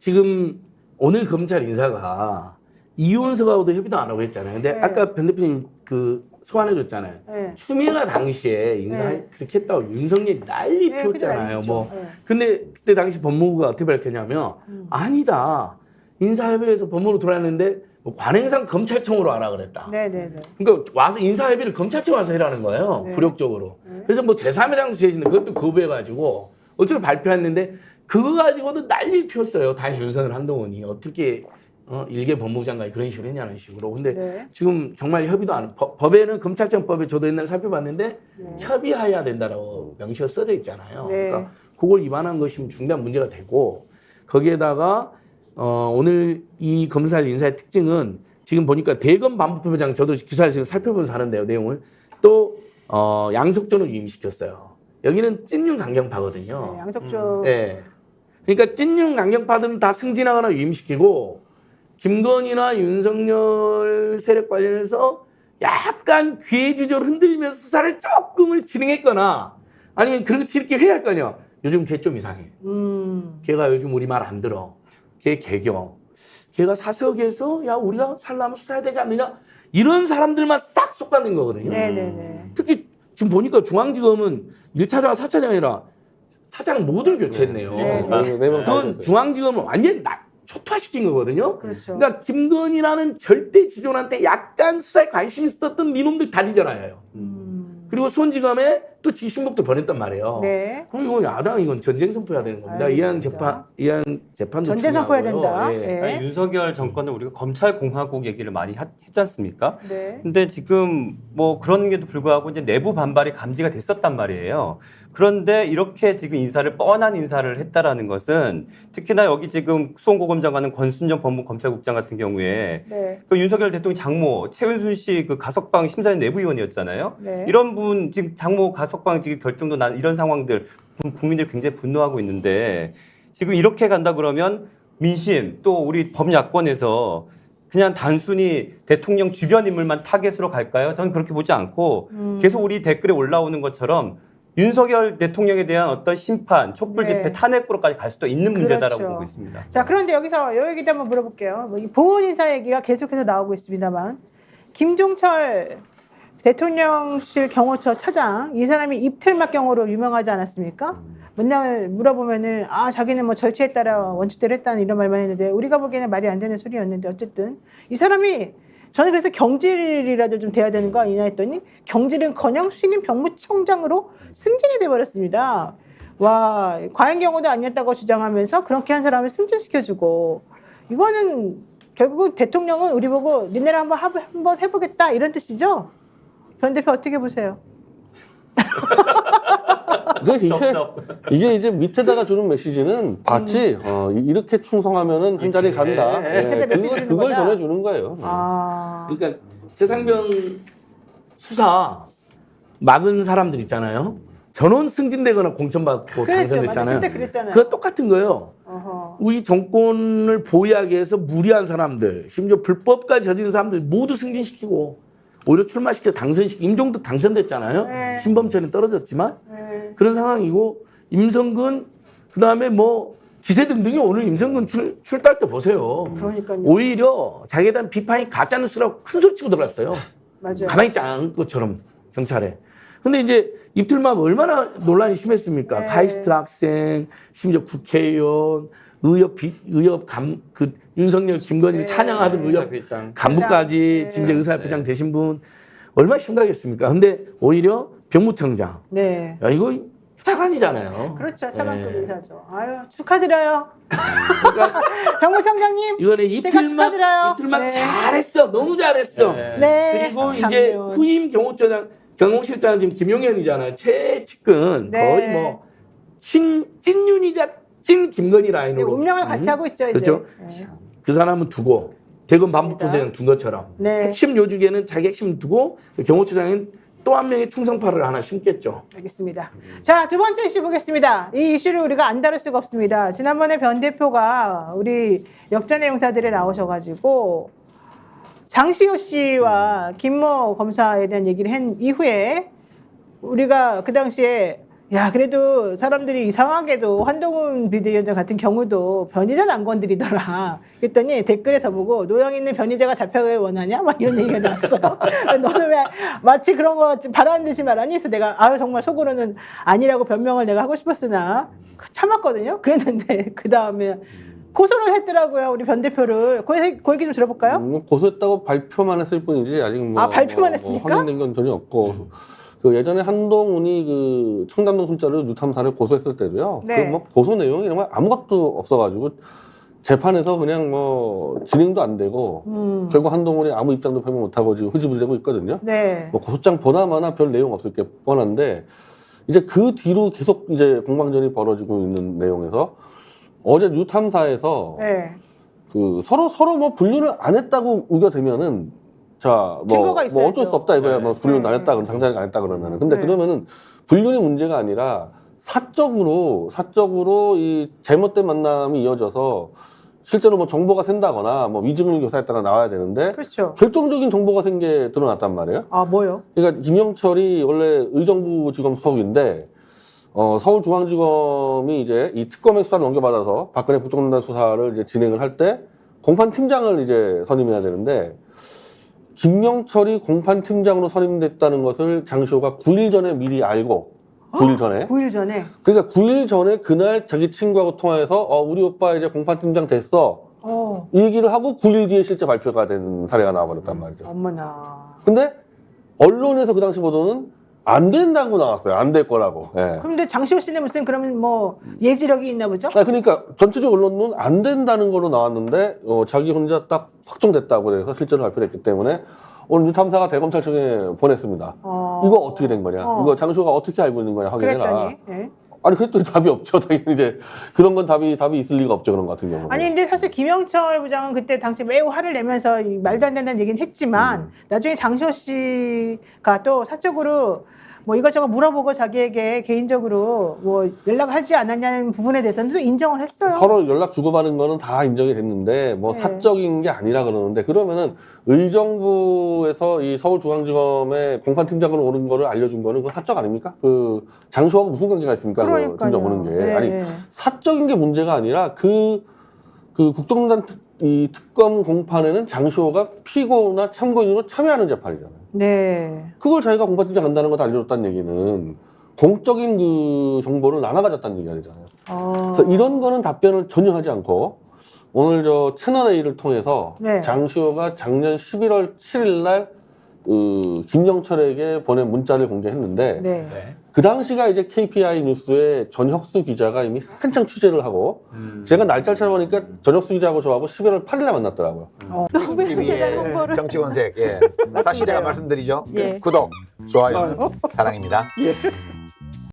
지금 오늘 검찰 인사가 이혼서하고도 협의도 안 하고 했잖아요. 근데 네. 아까 변 대표님 그 소환해 줬잖아요. 네. 추미애가 당시에 인사 네. 그렇게 했다고 윤석열이 난리 네, 피웠잖아요. 뭐. 네. 근데 그때 당시 법무부가 어떻게 밝혔냐면 음. 아니다. 인사협의회에서 법무부로 들어왔는데 뭐 관행상 검찰청으로 하라 그랬다. 네, 네, 네. 그러니까 와서 인사협의를 검찰청 와서 해라는 거예요. 네. 굴욕적으로. 네. 그래서 뭐 제3의 장수 제시는 그것도 거부해가지고 어차피 발표했는데 그거 가지고도 난리를 피웠어요. 다시 윤석열 한동훈이 어떻게 어, 일개 법무부 장관이 그런 식으로 했냐는 식으로. 근데 네. 지금 정말 협의도 안 법, 법에는 검찰청법에 저도 옛날에 살펴봤는데 네. 협의해야 된다라고 명시가 써져 있잖아요. 네. 그러니까 그걸 위반한 것이면 중대한 문제가 되고 거기에다가 어, 오늘 이 검찰 인사의 특징은 지금 보니까 대검 반부부장 저도 기사를 지금 살펴보면서 하는데요 내용을 또 어, 양석전을 위임시켰어요. 여기는 찐윤 강경파거든요. 네, 양석조. 예. 그러니까 찐윤 강경파들은 다 승진하거나 위임시키고 김건희나 윤석열 세력 관련해서 약간 귀해주저로 흔들리면서 수사를 조금을 진행했거나 아니면 그렇게 이렇게 회의할 거 아니야. 요즘 걔 좀 이상해. 음. 걔가 요즘 우리 말 안 들어. 걔 개겨. 걔가 사석에서 야 우리가 살라면 수사해야 되지 않느냐. 이런 사람들만 싹 속받는 거거든요. 네, 네, 네. 특히 지금 보니까 중앙지검은 1차장, 4차장이 아니라 차장 모두를 교체했네요. 네, 네, 네번 그건 중앙지검은 완전 나, 초토화시킨 거거든요. 그렇죠. 그러니까 김건희라는 절대 지존한테 약간 수사에 관심 있었던 니놈들 다 뒤져놔요. 음. 그리고 수원지검에 또 지신복도 보냈단 말이에요. 네. 그럼 이건 야당 이건 전쟁 선포해야 되는 겁니다. 이한 알겠습니다. 재판 이한 재판도 전쟁 선포해야. 된다. 예. 네. 아니, 윤석열 정권은 우리가 검찰 공화국 얘기를 많이 하- 했지 않습니까? 네. 근데 지금 뭐 그런 게도 불구하고 이제 내부 반발이 감지가 됐었단 말이에요. 그런데 이렇게 지금 인사를 뻔한 인사를 했다라는 것은 특히나 여기 지금 수원고검 장관은 권순정 법무검찰국장 같은 경우에 네. 그 윤석열 대통령 장모 최은순 씨 그 가석방 심사위원 내부위원이었잖아요. 네. 이런 분 지금 장모 가석방 지금 결정도 난 이런 상황들 국- 국민들이 굉장히 분노하고 있는데 지금 이렇게 간다 그러면 민심 또 우리 법야권에서 그냥 단순히 대통령 주변 인물만 타겟으로 갈까요? 저는 그렇게 보지 않고 음. 계속 우리 댓글에 올라오는 것처럼 윤석열 대통령에 대한 어떤 심판, 촛불 집회, 네. 탄핵으로까지 갈 수도 있는 문제다라고 그렇죠. 보고 있습니다. 자, 그런데 여기서 요 얘기도 한번 물어볼게요. 뭐이 보훈 인사 얘기가 계속해서 나오고 있습니다만 김종철 대통령실 경호처 차장 이 사람이 입틀막 경호로 유명하지 않았습니까? 맨날 물어보면은 아 자기는 뭐 절차에 따라 원칙대로 했다는 이런 말만 했는데 우리가 보기에는 말이 안 되는 소리였는데 어쨌든 이 사람이 저는 그래서 경질이라도 좀 돼야 되는 거 아니냐 했더니 경질은커녕 신임 병무청장으로 승진이 돼버렸습니다. 와 과잉 경호도 아니었다고 주장하면서 그렇게 한 사람을 승진시켜주고 이거는 결국 대통령은 우리 보고 니네랑 한번 하- 한번 해보겠다 이런 뜻이죠. 변 대표 어떻게 보세요? 이게 이제, 쩝쩝. 이게 이제 밑에다가 주는 메시지는 봤지. 어, 이- 이렇게 충성하면은 한 자리 간다. 예. 예, 메시지 그걸, 주는 그걸 거다. 전해주는 거예요. 아 그러니까 최상병 수사 막은 사람들 있잖아요. 전원 승진되거나 공천받고 그랬죠. 맞아. 당선됐잖아요. 그때 그랬잖아요. 그거 똑같은 거예요. 어허. 우리 정권을 보유하기 위해서 무리한 사람들, 심지어 불법까지 저지른 사람들 모두 승진시키고 오히려 출마시켜 당선시키 임종도 당선됐잖아요. 네. 신범철은 떨어졌지만 네. 그런 상황이고 임성근 그다음에 뭐 기세 등등이 오늘 임성근 출, 출달 때 보세요. 그러니까요. 오히려 자기에 대한 비판이 가짜 뉴스라고 큰 소리 치고 들어갔어요. 맞아요. 가만히 있지 않은 것처럼 경찰에. 근데 이제 입틀막 얼마나 논란이 심했습니까? 네. 카이스트 학생, 심지어 국회의원, 의협 비, 의협 감, 그 윤석열, 김건희를 네. 찬양하던 의협 의사회장. 간부까지 네. 진짜 의사협회장 되신 분 얼마나 심각했습니까? 근데 오히려 병무청장. 네. 야, 이거 차관이잖아요. 그렇죠. 차관급 네. 인사죠. 아유 축하드려요. 병무청장님. 제가 이틀만 축하드려요. 이틀만 네. 잘했어. 너무 잘했어. 네. 네. 그리고 참 이제. 후임 경호처장 경호실장은 지금 김용현이잖아요. 최측근 네. 거의 뭐 친, 찐윤이자 찐 김건희 네, 라인으로 운명을 같이 음. 하고 있죠. 이제. 그렇죠. 네. 그 사람은 두고 대검 맞습니다. 반부부장은 둔 것처럼 네. 핵심 요직에는 자기 핵심 두고 경호처장은 또 한 명의 충성파를 하나 심겠죠. 알겠습니다. 자, 두 번째 이슈 보겠습니다. 이 이슈를 우리가 안 다룰 수가 없습니다. 지난번에 변 대표가 우리 역전의 용사들에 나오셔가지고 장시호 씨와 김모 검사에 대한 얘기를 한 이후에 우리가 그 당시에 야, 그래도 사람들이 이상하게도 한동훈 비대위원장 같은 경우도 변희재는 안 건드리더라. 그랬더니 댓글에서 보고 노영이는 변희재가 잡혀가길 원하냐? 막 이런 얘기가 나왔어요. 너는 왜 마치 그런 거 바라는 듯이 말하니? 그래서 내가 아유 정말 속으로는 아니라고 변명을 내가 하고 싶었으나 참았거든요. 그랬는데 그 다음에 고소를 했더라고요. 우리 변 대표를. 그, 얘기- 그 얘기 좀 들어볼까요? 음, 고소했다고 발표만 했을 뿐이지 아직 뭐 아, 발표만 뭐, 했습니까? 뭐 확인된 건 전혀 없고 그 예전에 한동훈이 그 청담동 순자를 유탐사를 고소했을 때도요. 네. 그뭐 고소 내용이 정말 아무것도 없어가지고 재판에서 그냥 뭐 진행도 안 되고 음. 결국 한동훈이 아무 입장도 표명 못하고 지금 흐지부지되고 있거든요. 네. 뭐 고소장 보나마나 별 내용 없을 게 뻔한데 이제 그 뒤로 계속 이제 공방전이 벌어지고 있는 내용에서 어제 뉴탐사에서 네. 그 서로 서로 뭐 분류를 안 했다고 우겨대면은 자, 뭐, 증거가 뭐 있어야죠. 어쩔 수 없다 이거야. 네. 뭐 분류는 안 네. 했다 그럼 당장에 안 했다 그러면은. 근데 네. 그러면은 분류이 문제가 아니라 사적으로 사적으로 이 잘못된 만남이 이어져서 실제로 뭐 정보가 샌다거나 뭐 위증을 교사했다가 나와야 되는데 그렇죠. 결정적인 정보가 센게 드러났단 말이에요. 아, 뭐요? 그러니까 김영철이 원래 의정부 지검 수석인데 어, 서울중앙지검이 이제 이 특검의 수사를 넘겨받아서 박근혜 국정농단 수사를 이제 진행을 할 때 공판 팀장을 이제 선임해야 되는데 김영철이 공판 팀장으로 선임됐다는 것을 장시호가 9일 전에 미리 알고 9일 전에 9일 전에. 그러니까 9일 전에 그날 자기 친구하고 통화해서 어, 우리 오빠 이제 공판 팀장 됐어 어, 이 얘기를 하고 9일 뒤에 실제 발표가 된 사례가 나와버렸단 말이죠. 어머나. 근데 언론에서 그 당시 보도는 안 된다고 나왔어요. 안 될 거라고. 예. 그런데 장시호 씨는 무슨 그러면 뭐 예지력이 있나 보죠? 아, 그러니까 전체적 언론은 안 된다는 거로 나왔는데 어, 자기 혼자 딱 확정됐다고 그래서 실제로 발표됐기 때문에 오늘 뉴탐사가 대검찰청에 보냈습니다. 어. 이거 어떻게 된 거냐? 어. 이거 장시호가 어떻게 알고 있는 거냐 확인해라. 그랬더니. 예. 아니 그랬더니 답이 없죠. 당연히 이제 그런 건 답이 답이 있을 리가 없죠. 그런 것 같은 경우는. 아니 근데 사실 김영철 부장은 그때 당시 매우 화를 내면서 이 말도 안 된다는 얘기는 했지만 음. 나중에 장시호 씨가 또 사적으로 뭐 이것저것 물어보고 자기에게 개인적으로 뭐 연락하지 않았냐는 부분에 대해서는 또 인정을 했어요. 서로 연락 주고받은 거는 다 인정이 됐는데 뭐 네. 사적인 게 아니라 그러는데 그러면은 의정부에서 이 서울중앙지검에 공판 팀장으로 오는 거를 알려준 거는 그 사적 아닙니까? 그 장소하고 무슨 관계가 있습니까? 그. 팀장 오는 게 네. 아니 사적인 게 문제가 아니라 그, 그 국정농단 특, 이 특검 공판에는 장시호가 피고나 참고인으로 참여하는 재판이잖아요. 네. 그걸 자기가 공판팀장 간다는 것도 알려줬다는 얘기는 공적인 그 정보를 나눠가졌다는 얘기가 되잖아요. 어. 그래서 이런 거는 답변을 전혀 하지 않고 오늘 저 채널 A를 통해서 네. 장시호가 작년 11월 7일 날 그, 김영철에게 보낸 문자를 공개했는데 네. 그 당시가 이제 KPI 뉴스에 전혁수 기자가 이미 한창 취재를 하고 음. 제가 날짜를 찾아보니까 전혁수 기자하고 저하고 11월 8일에 만났더라고요. 어. TV의 정치권색 예. 다시 제가 말씀드리죠. 예. 구독, 좋아요, 사랑입니다.